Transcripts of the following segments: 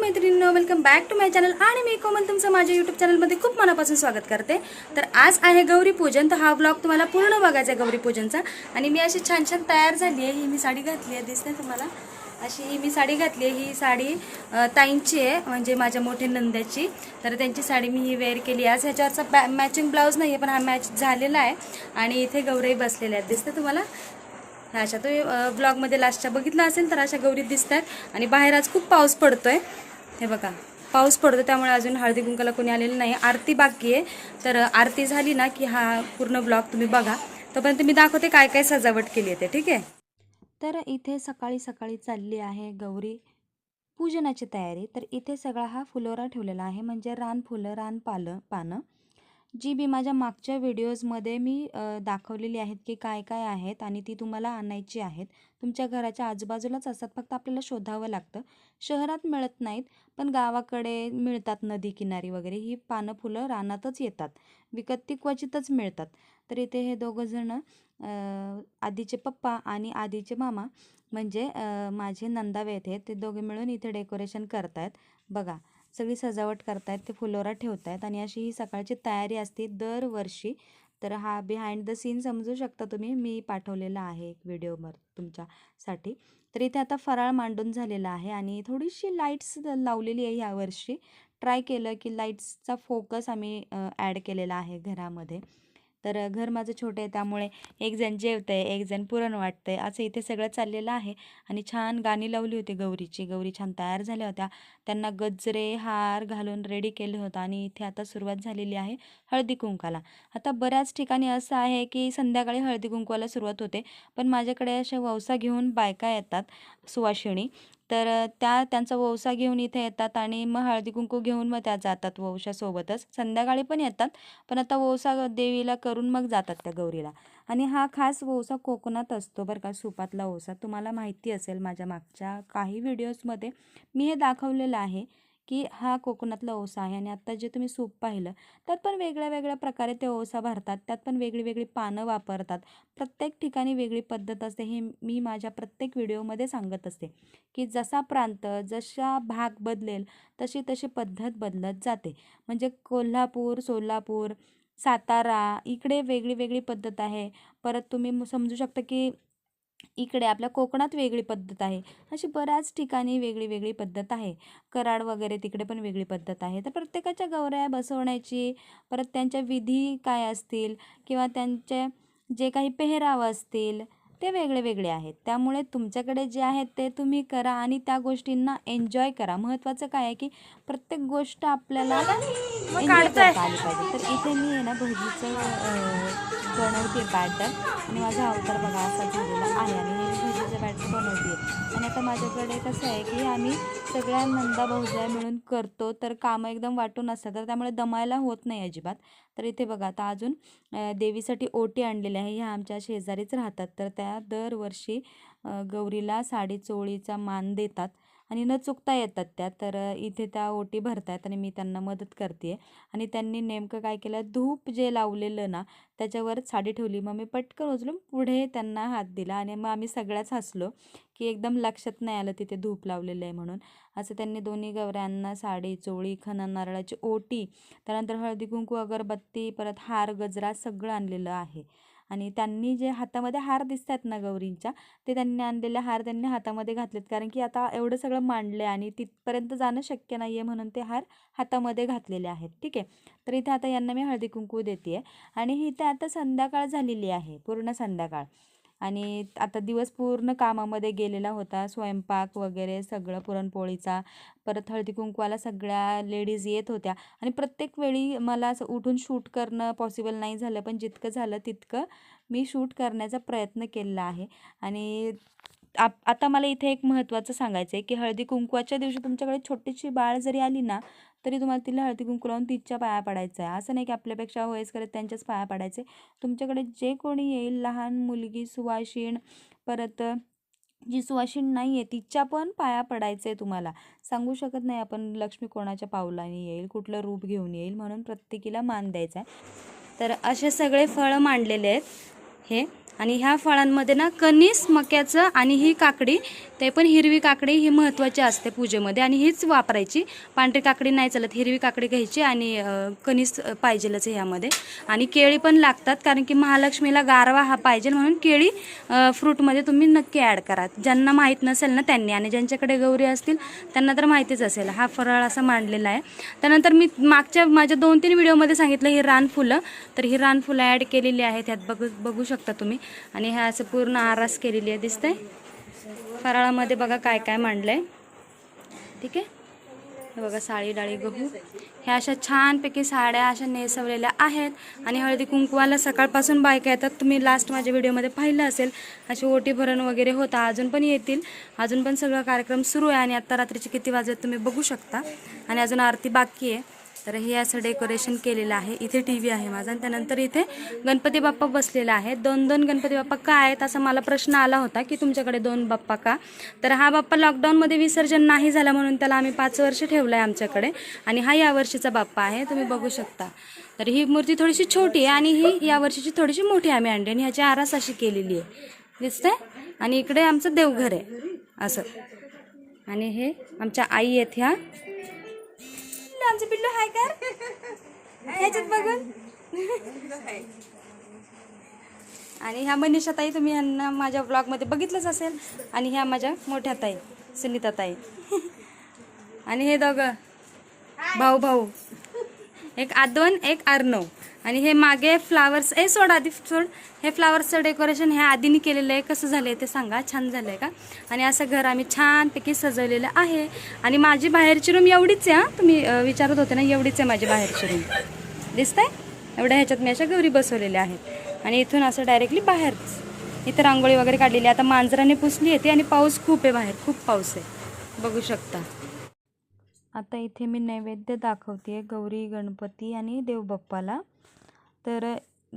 मैत्रिणींनो welcome back to my channel आणि मी कोमल तुमचं माझ्या यूट्यूब चॅनलमध्ये खूप मनापासून स्वागत करते. तर आज आहे गौरी पूजन तर हा ब्लॉग तुम्हाला पूर्ण बघायचा आहे गौरी पूजनचा. आणि मी अशी छान छान तयार झाली आहे ही मी साडी घातली आहे दिसते तुम्हाला. अशी ही मी साडी घातली आहे. ही साडी ताईंची आहे म्हणजे माझ्या मोठ्या नंद्याची तर त्यांची साडी मी ही वेअर केली. आज ह्याच्यावरचा बॅ मॅचिंग ब्लाऊज नाही आहे पण हा मॅच झालेला आहे. आणि इथे गौरी बसलेल्या आहेत. दिसतं तुम्हाला? अशा तो ब्लॉगमध्ये लास्टच्या बघितला असेल तर अशा गौरी दिसत आहेत आणि बाहेर आज खूप पाऊस पडतोय. हे बघा पाऊस पडतो त्यामुळे अजून हळदी कुंकाला कोणी आलेलं नाही. आरती बाकी आहे. तर आरती झाली ना की हा पूर्ण ब्लॉग तुम्ही बघा. तोपर्यंत मी दाखवते काय काय सजावट केली आहे ते ठीक आहे? तर इथे सकाळी सकाळी चालली आहे गौरी पूजनाची तयारी. तर इथे सगळा हा फुलोरा ठेवलेला आहे. म्हणजे रान फुलं रान पालं पानं. जी मी माझ्या मागच्या व्हिडिओजमध्ये मी दाखवलेली आहेत की काय काय आहेत आणि ती तुम्हाला आणायची आहेत. तुमच्या घराच्या आजूबाजूलाच असतात. फक्त आपल्याला शोधावं लागतं. शहरात मिळत नाहीत पण गावाकडे मिळतात नदी किनारी वगैरे. ही पानं फुलं रानातच येतात. विकत ती क्वचितच मिळतात. तर इथे हे दोघंजणं अ, आधीचे पप्पा आणि आधीचे मामा म्हणजे माझे नंदावे आहेत. ते दोघे मिळून इथे डेकोरेशन करतायत. बघा सगळी सजावट करतायत ते फुलोरा ठेवतायत आणि अशी ही सकाळची तयारी असते दरवर्षी. तर हा बिहाइंड द सीन समजू शकता तुम्ही. मी पाठवलेला आहे एक व्हिडिओवर तुमच्यासाठी. तर इथे आता फराळ मांडून झालेला आहे आणि थोडीशी लाईट्स लावलेली आहे यावर्षी ट्राय केलं की लाईट्सचा फोकस आम्ही ॲड केलेला आहे घरामध्ये. तर घर माझं छोटं आहे त्यामुळे एक जण आहे एक जण पुरण आहे असं इथे सगळं चाललेलं आहे. आणि छान गाणी लावली होती गौरीची. गौरी छान तयार झाल्या होत्या. त्यांना गजरे हार घालून रेडी केलं होतं आणि इथे आता सुरुवात झालेली आहे हळदी कुंकाला आता बऱ्याच ठिकाणी असं आहे की संध्याकाळी हळदी कुंकवाला सुरुवात होते. पण माझ्याकडे अशा वौसा घेऊन बायका येतात सुवाशिणी तर त्या त्यांचा वौसा घेऊन इथे येतात आणि मग हळदी कुंकू घेऊन मग त्या जातात वौशासोबतच संध्याकाळी पण येतात पण आता वौसा देवीला करून मग जातात त्या गौरीला. आणि हा खास वौसा कोकणात असतो बरं का सुपातला वौसा तुम्हाला माहिती असेल माझ्या मागच्या काही व्हिडिओजमध्ये मी हे दाखवलेलं आहे. की हा कोकणातला ओसा आहे आणि आत्ता जे तुम्ही सूप पाहिलं त्यात पण वेगळ्या वेगळ्या प्रकारे ते ओसा भरतात. त्यात पण वेगळी वेगळी पानं वापरतात. प्रत्येक ठिकाणी वेगळी पद्धत असते हे मी माझ्या प्रत्येक व्हिडिओमध्ये सांगत असते की जसा प्रांत जसा भाग बदलेल तशी तशी पद्धत बदलत जाते. म्हणजे कोल्हापूर सोलापूर सातारा इकडे वेगळी वेगळी पद्धत आहे. परत तुम्ही म- समजू शकता की इकडे आपल्या कोकणात वेगळी पद्धत आहे. अशी बऱ्याच ठिकाणी वेगळी वेगळी पद्धत आहे. कराड वगैरे तिकडे पण वेगळी पद्धत आहे. तर प्रत्येकाच्या गौऱ्या बसवण्याची परत त्यांच्या विधी काय असतील किंवा त्यांचे जे काही पेहराव असतील ते वेगळे वेगळे आहेत. त्यामुळे तुमच्याकडे जे आहेत ते तुम्ही करा आणि त्या गोष्टींना एन्जॉय करा. महत्त्वाचं काय आहे की प्रत्येक गोष्ट आपल्याला एन्जॉय करता आली पाहिजे. तर इथे मी आहे ना भजीचं बनवते बॅटर आणि माझा अवतार बघा असा झालेला आहे. आणि हे मी भजीचं बॅटर बनवते आणि आता माझ्याकडे कसं आहे की आम्ही सगळ्या नंदा भाऊजा मिळून करतो. तर कामं एकदम वाटून असतात. तर त्यामुळे दमायला होत नाही अजिबात. तर इथे बघा आता अजून देवीसाठी ओटी आणलेली आहे. ह्या आमच्या शेजारीच राहतात. तर त्या दरवर्षी गौरीला साडी चोळीचा मान देतात. आणि न चुकता येतात त्या. तर इथे त्या ओटी भरतायत आणि मी त्यांना मदत करते आणि त्यांनी नेमकं काय केलं धूप जे लावलेलं ना त्याच्यावर साडी ठेवली. मग मी पटकन उचलून पुढे त्यांना हात दिला आणि मग आम्ही सगळ्याच हसलो की एकदम लक्षात नाही आलं तिथे धूप लावलेलं आहे म्हणून. असं त्यांनी दोन्ही गवऱ्यांना साडी चोळी खणा नारळाची ओटी त्यानंतर हळदी कुंकू अगरबत्ती परत हार गजरा सगळं आणलेलं आहे. आणि त्यांनी जे हातामध्ये हार दिसतात ना गौरींच्या ते त्यांनी आणलेले हार त्यांनी हातामध्ये घातलेत. कारण की आता एवढं सगळं मांडलं आहे आणि तिथपर्यंत जाणं शक्य नाही आहे म्हणून ते हार हातामध्ये घातलेले आहेत. ठीक आहे? तर इथे आता यांना मी हळदी कुंकू देते आहे आणि इथे आता संध्याकाळ झालेली आहे पूर्ण संध्याकाळ. आणि आता दिवस पूर्ण कामामध्ये गेलेला होता. स्वयंपाक वगैरे सगळं पुरणपोळीचा परत हळदी कुंकवाला सगळ्या लेडीज येत होत्या. आणि प्रत्येक वेळी मला असं उठून शूट करणं पॉसिबल नाही झालं पण जितकं झालं तितकं मी शूट करण्याचा प्रयत्न केलेला आहे. आणि आप आता मला इथे एक महत्त्वाचं सांगायचं आहे की हळदी कुंकवाच्या दिवशी तुमच्याकडे छोटीशी बाळ जरी आली ना तरी तुम्हाला तिला हळदी कुंकू लावून तिच्या पाया पडायचं आहे असं नाही की आपल्यापेक्षा वयस करत त्यांच्याच पाया पडायचे तुमच्याकडे जे कोणी येईल लहान मुलगी सुवाशीण परत जी सुवाशीण नाही आहे तिच्या पण पाया पडायचं आहे तुम्हाला. सांगू शकत नाही आपण लक्ष्मी कोणाच्या पावलाने येईल कुठलं रूप घेऊन येईल म्हणून प्रत्येकीला मान द्यायचा आहे तर असे सगळे फळं मांडलेले आहेत. हे आणि ह्या फळांमध्ये ना कणीस मक्याचं आणि ही काकडी ते पण हिरवी काकडी ही महत्त्वाची असते पूजेमध्ये. आणि हीच वापरायची. पांढरी काकडी नाही चालत. हिरवी काकडी घ्यायची आणि अं, कणीस पाहिजेलच ह्यामध्ये. आणि केळी पण लागतात कारण की महालक्ष्मीला गारवा हा पाहिजे म्हणून केळी फ्रूटमध्ये तुम्ही नक्की ॲड करा. ज्यांना माहीत नसेल ना त्यांनी आणि ज्यांच्याकडे गौरी असतील त्यांना तर माहितीच असेल. हा फराळ असा मांडलेला आहे. त्यानंतर मी मागच्या माझ्या दोन तीन व्हिडिओमध्ये सांगितलं ही रानफुलं. तर ही रानफुलं ॲड केलेली आहेत. ह्यात बघू बघू शकता तुम्ही. आणि ह्या असं पूर्ण आरास केलेली आहे दिसतंय. फराळामध्ये बघा काय काय मांडलं आहे ठीक आहे? हे बघा साळी डाळी गहू. ह्या अशा छानपैकी साड्या अशा नेसवलेल्या आहेत. आणि हळदी कुंकवाला सकाळपासून बायका येतात. तुम्ही लास्ट माझ्या व्हिडिओमध्ये पाहिलं असेल अशी ओटी भरण वगैरे होता. अजून पण येतील. अजून पण सगळा कार्यक्रम सुरू आहे आणि आत्ता रात्रीचे किती वाजत तुम्ही बघू शकता. आणि अजून आरती बाकी आहे. तर हे असं डेकोरेशन केलेलं आहे. इथे टी व्ही आहे माझा. आणि त्यानंतर इथे गणपती बाप्पा बसलेला आहे. दोन दोन गणपती बाप्पा का आहेत असा मला प्रश्न आला होता की तुमच्याकडे दोन बाप्पा का? तर हा बाप्पा लॉकडाऊनमध्ये विसर्जन नाही झालं म्हणून त्याला आम्ही पाच वर्ष ठेवलं आहे आमच्याकडे. आणि हा या वर्षीचा बाप्पा आहे. तुम्ही बघू शकता. तर ही मूर्ती थोडीशी छोटी आहे आणि ही या वर्षीची थोडीशी मोठी आम्ही आणली आणि ह्याची आरास अशी केलेली आहे. दिसतंय? आणि इकडे आमचं देवघर आहे. असं. आणि हे आमच्या आई आहेत ह्या. आमचं पिल्लू हाय कर. ह्याच्यात बघून. आणि ह्या मनीषा ताई तुम्ही यांना माझ्या ब्लॉगमध्ये बघितलंच असेल. आणि ह्या माझ्या मोठ्या ताई सुनीता ताई. आणि हे दोघं. भाऊ भाऊ. एक आदोन एक अर्णव आणि हे मागे फ्लावर्स ए सोड आधी सोड. हे फ्लावर्सचं डेकोरेशन हे आधीने केलेलं आहे. कसं झालं आहे ते सांगा. छान झालं आहे का? आणि असं घर आम्ही छानपैकी सजवलेलं आहे. आणि माझी बाहेरची रूम एवढीच आहे हां. तुम्ही विचारत होते ना एवढीच आहे माझी बाहेरची रूम दिसतंय? एवढ्या ह्याच्यात मी अशा गौरी बसवलेल्या आहेत. आणि इथून असं डायरेक्टली बाहेरच इथं रांगोळी वगैरे काढलेली आता मांजराने पुसली येते आणि पाऊस खूप आहे बाहेर. खूप पाऊस आहे. बघू शकता. आता इथे मी नैवेद्य दाखवते गौरी गणपती आणि देवबाप्पाला. तर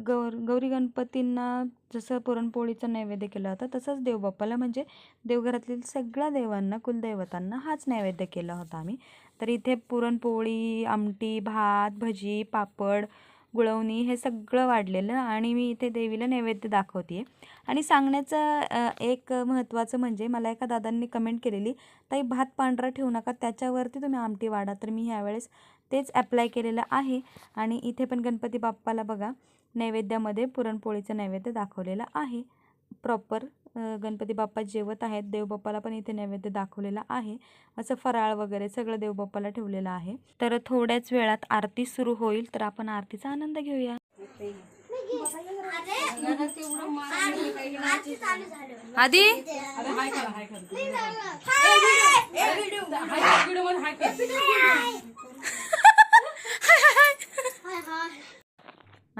गौर गौरी गणपतींना जसं पुरणपोळीचं नैवेद्य केला होता तसंच देवबाप्पाला म्हणजे देवघरातील सगळ्या देवांना कुलदैवतांना हाच नैवेद्य केला होता आम्ही. तर इथे पुरणपोळी आमटी भात भजी पापड गुळवणी हे सगळं वाढलेलं आणि मी इथे देवीला नैवेद्य दाखवते आणि सांगण्याचं एक महत्त्वाचं म्हणजे मला एका दादांनी कमेंट केलेली ताई भात पांढरा ठेवू नका त्याच्यावरती तुम्ही आमटी वाढा तर मी ह्यावेळेस तेच ॲप्लाय केलेलं आहे. आणि इथे पण गणपती बाप्पाला बघा नैवेद्यामध्ये पुरणपोळीचं नैवेद्य दाखवलेलं आहे. प्रॉपर गणपती बाप्पा जेवत आहेत. देवबाप्पाला पण इथे नैवेद्य दाखवलेला आहे. असं फराळ वगैरे सगळं देवबाप्पाला ठेवलेलं आहे. तर थोड्याच वेळात आरती सुरू होईल. तर आपण आरतीचा आनंद घेऊया. आधी?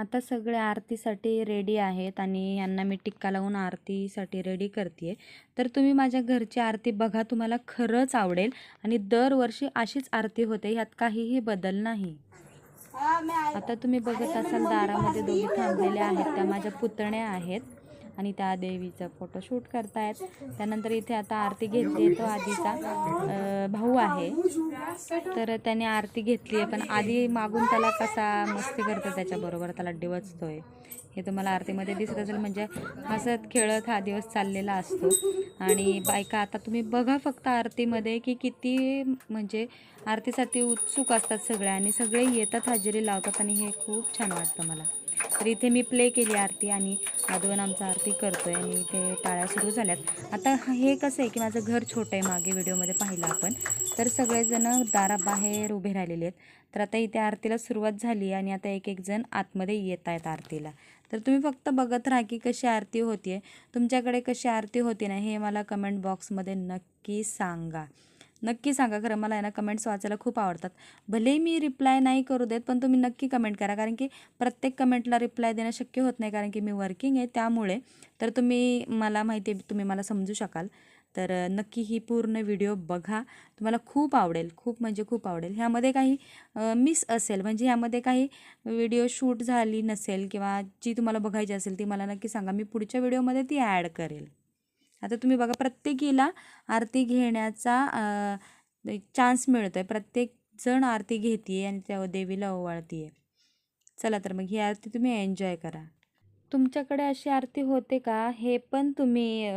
आता सगळे आरतीसाठी रेडी आहेत आणि यांना मी टिक्का लावून आरतीसाठी रेडी करते तर तुम्ही माझ्या घरची आरती बघा तुम्हाला खरंच आवडेल. आणि दरवर्षी अशीच आरती होते ह्यात काहीही बदल नाही. आता तुम्ही बघत असाल दारामध्ये दोघी थांबलेल्या आहेत त्या माझ्या पुतण्या आहेत. आणि त्या देवीचं फोटोशूट करतायत. त्यानंतर इथे आता आरती घेतली तो आधीचा भाऊ आहे. तर त्याने आरती घेतली आहे पण आधी मागून त्याला कसा मस्ती करतो त्याच्याबरोबर त्याला डिवचतोय. हे तुम्हाला आरतीमध्ये दिसत असेल म्हणजे हसत खेळत हा दिवस चाललेला असतो. आणि बायका आता तुम्ही बघा फक्त आरतीमध्ये की किती म्हणजे आरतीसाठी उत्सुक असतात सगळ्या आणि सगळे येतात हजेरी लावतात आणि हे खूप छान वाटतं मला. तर इथे मी प्ले केली आरती आणि आदवन आमचा आरती करतो आहे आणि इथे टाळ्या सुरू झाल्यात. आता हे कसं आहे की माझं घर छोटं आहे मागे व्हिडिओमध्ये पाहिलं आपण. तर सगळेजणं दाराबाहेर उभे राहिलेले आहेत. तर आता इथे आरतीला सुरुवात झाली आणि आता एक एक जण आतमध्ये येत आहेत आरतीला. तर तुम्ही फक्त बघत राहा की कशी आरती होती तुमच्याकडे कशी आरती होती ना हे मला कमेंट बॉक्समध्ये नक्की सांगा. नक्की सांगा. खरं मला आहे ना कमेंट्स वाचायला खूप आवडतात. भलेही मी रिप्लाय नाही करू देत पण तुम्ही नक्की कमेंट करा. कारण की प्रत्येक कमेंटला रिप्लाय देणं शक्य होत नाही. कारण की मी वर्किंग आहे त्यामुळे तर तुम्ही मला माहिती आहे तुम्ही मला समजू शकाल. तर नक्की ही पूर्ण व्हिडिओ बघा. तुम्हाला खूप आवडेल. खूप म्हणजे खूप आवडेल. ह्यामध्ये काही मिस असेल म्हणजे ह्यामध्ये काही व्हिडिओ शूट झाली नसेल किंवा जी तुम्हाला बघायची असेल ती मला नक्की सांगा. मी पुढच्या व्हिडिओमध्ये ती ॲड करेल. आता तुम्ही बघा प्रत्येकीला आरती घेण्याचा चान्स मिळतो आहे प्रत्येक जण आरती घेते आणि त्या देवीला ओवाळते चला तर मग ही आरती तुम्ही एन्जॉय करा. तुमच्याकडे अशी आरती होते का? हे पण तुम्ही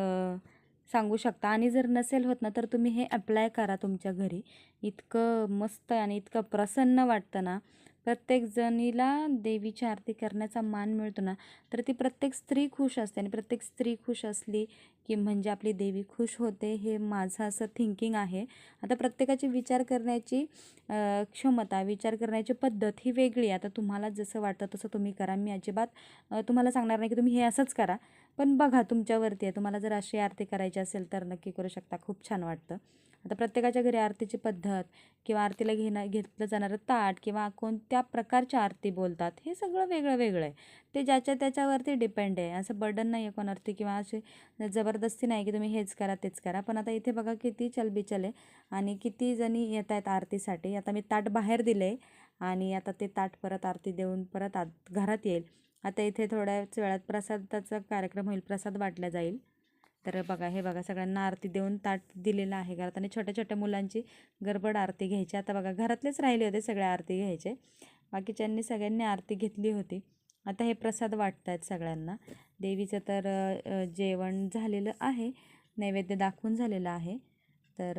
सांगू शकता. आणि जर नसेल होत ना तर तुम्ही हे अप्लाय करा तुमच्या घरी. इतकं मस्त आणि इतकं प्रसन्न वाटतं ना. प्रत्येक जणीला देवीची आरती करण्याचा मान मिळतो ना तर ती प्रत्येक स्त्री खुश असते आणि प्रत्येक स्त्री खुश असली की म्हणजे आपली देवी खुश होते हे माझं असं थिंकिंग आहे. आता प्रत्येकाची विचार करण्याची क्षमता विचार करण्याची पद्धत ही वेगळी आहे. आता तुम्हाला जसं वाटतं तसं तुम्ही करा. मी अजिबात तुम्हाला सांगणार नाही की तुम्ही हे असंच करा. पण बघा तुमच्यावरती आहे. तुम्हाला जर अशी आरती करायची असेल तर नक्की करू शकता. खूप छान वाटतं. आता प्रत्येकाच्या घरी आरतीची पद्धत किंवा आरतीला घेणं घेतलं जाणारं ताट किंवा कोणत्या प्रकारच्या आरती बोलतात. हे सगळं वेगळं वेगळं आहे. ते ज्याच्या त्याच्यावरती डिपेंड आहे. असं बर्डन नाही आहे कोणावरती किंवा असे जबरदस्ती नाही की तुम्ही हेच करा तेच करा. पण आता इथे बघा किती चलबिचल आहे आणि किती जणी येत आहेत आरतीसाठी. आता मी ताट बाहेर दिलं आहे आणि आता ते ताट परत आरती देऊन परत आत घरात येईल. आता इथे थोड्याच वेळात प्रसादाचा कार्यक्रम होईल. प्रसाद वाटला जाईल. तर बघा हे बघा सगळ्यांना आरती देऊन ताट दिलेलं आहे घरात. आणि छोट्या छोट्या मुलांची गडबड आरती घ्यायची. आता बघा घरातलेच राहिले होते सगळ्या आरती घ्यायचे. बाकीच्यांनी सगळ्यांनी आरती घेतली होती. आता हे प्रसाद वाटत आहेत सगळ्यांना. देवीचं तर जेवण झालेलं आहे. नैवेद्य दाखवून झालेलं आहे. तर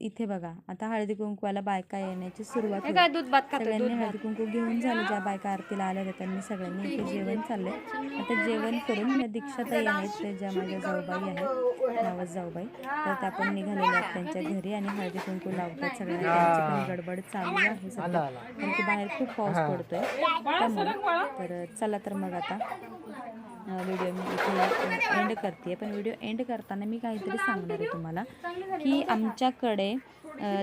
इथे बघा आता हळदी कुंकवाला बायका येण्याची सुरुवात होईल. काय दूध भात खातो सगळ्यांनी हळदी कुंकू घेऊन झालं ज्या बायका आरतीला आल्या होत्या त्यांनी सगळ्यांनी इथे जेवण चाललंय. आता जेवण करून या दीक्षाताई आहेत ते ज्या माझ्या जाऊबाई आहेत नावच जाऊबाई तर त्या पण निघालेल्या आहेत त्यांच्या घरी आणि हळदी कुंकू लावतात सगळ्यांना पण गडबड चालू आहे सध्या. कारण की बाहेर खूप पाऊस पडतोय. त्यामुळे तर चला तर मग आता व्हिडिओ मी इथे एंड करते पण व्हिडिओ एंड करताना मी काहीतरी सांगणार आहे तुम्हाला की आमच्याकडे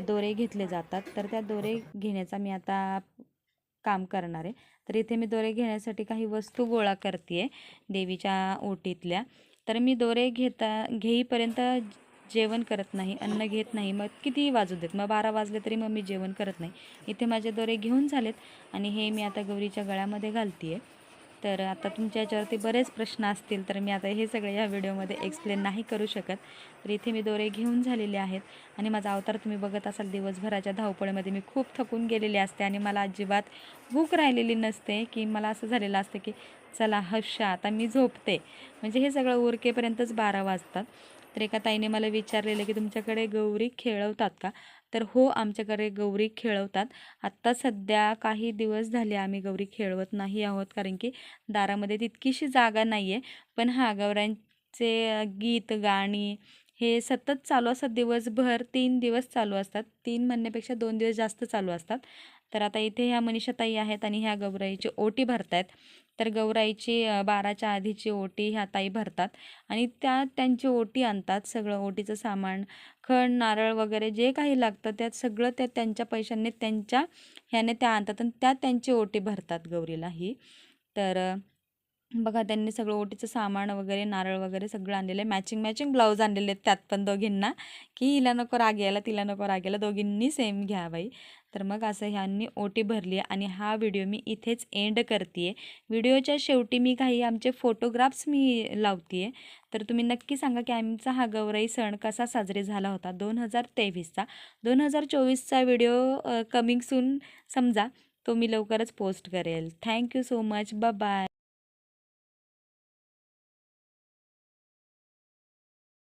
दोरे घेतले जातात. तर त्या दोरे घेण्याचा मी आता काम करणार आहे. तर इथे मी दोरे घेण्यासाठी काही वस्तू गोळा करते आहे देवीच्या ओटीतल्या. तर मी दोरे घेता घेईपर्यंत जेवण करत नाही अन्न घेत नाही. मग कितीही वाजू देत? मग बारा वाजले तरी मग मी जेवण करत नाही. इथे माझे दोरे घेऊन झालेत आणि हे मी आता गौरीच्या गळ्यामध्ये घालते आहे तर आता तुमच्या याच्यावरती बरेच प्रश्न असतील तर मी आता हे सगळे या व्हिडिओमध्ये एक्सप्लेन नाही करू शकत. तर इथे मी दोरे घेऊन झालेले आहेत आणि माझा अवतार तुम्ही बघत असाल दिवसभराच्या धावपळीमध्ये मी खूप थकून गेलेले असते आणि मला अजिबात भूक राहिलेली नसते की मला असं झालेलं असतं की चला हशा आता मी झोपते. म्हणजे हे सगळं उरकेपर्यंतच बारा वाजतात. तर एका ताईने मला विचारलेलं की तुमच्याकडे गौरी खेळवतात का? तर हो आमच्याकडे गौरी खेळवतात. आत्ता सध्या काही दिवस झाले आम्ही गौरी खेळवत नाही आहोत कारण की दारामध्ये तितकीशी जागा नाही आहे पण हा गौऱ्यांचे गीत गाणी हे सतत चालू असतात. दिवसभर तीन दिवस चालू असतात. तीन म्हणण्यापेक्षा दोन दिवस जास्त चालू असतात. तर आता इथे ह्या मनीषाताई आहेत आणि ह्या गौराईची ओटी भरतायत. तर गौराईची बाराच्या आधीची ओटी ह्या ताई भरतात आणि त्या त्यांची ओटी आणतात सगळं ओटीचं सामान खण नारळ वगैरे जे काही लागतं त्यात सगळं त्या त्यांच्या पैशांनी त्यांच्या ह्याने त्या आणतात आणि त्या त्यांची ओटी भरतात गौरीला ही. तर बघा त्यांनी सगळं ओटीचं सामान वगैरे नारळ वगैरे सगळं आणलेलं आहे. मॅचिंग मॅचिंग ब्लाऊज आणलेले आहेत त्यात पण दोघींना. की हिला नको राग यायला तिला नको राग यायला दोघींनी सेम घ्या बाई. तर मग असं ह्यांनी ओटी भरली आहे आणि हा व्हिडिओ मी इथेच एंड करते आहे व्हिडिओच्या शेवटी मी काही आमचे फोटोग्राफ्स मी लावते आहे तर तुम्ही नक्की सांगा की आमचा हा गौराई सण कसा साजरी झाला होता? दोन हजार तेवीसचा. दोन हजार चोवीसचा व्हिडिओ कमिंग सून समजा तो मी लवकरच पोस्ट करेल. Thank you so much bye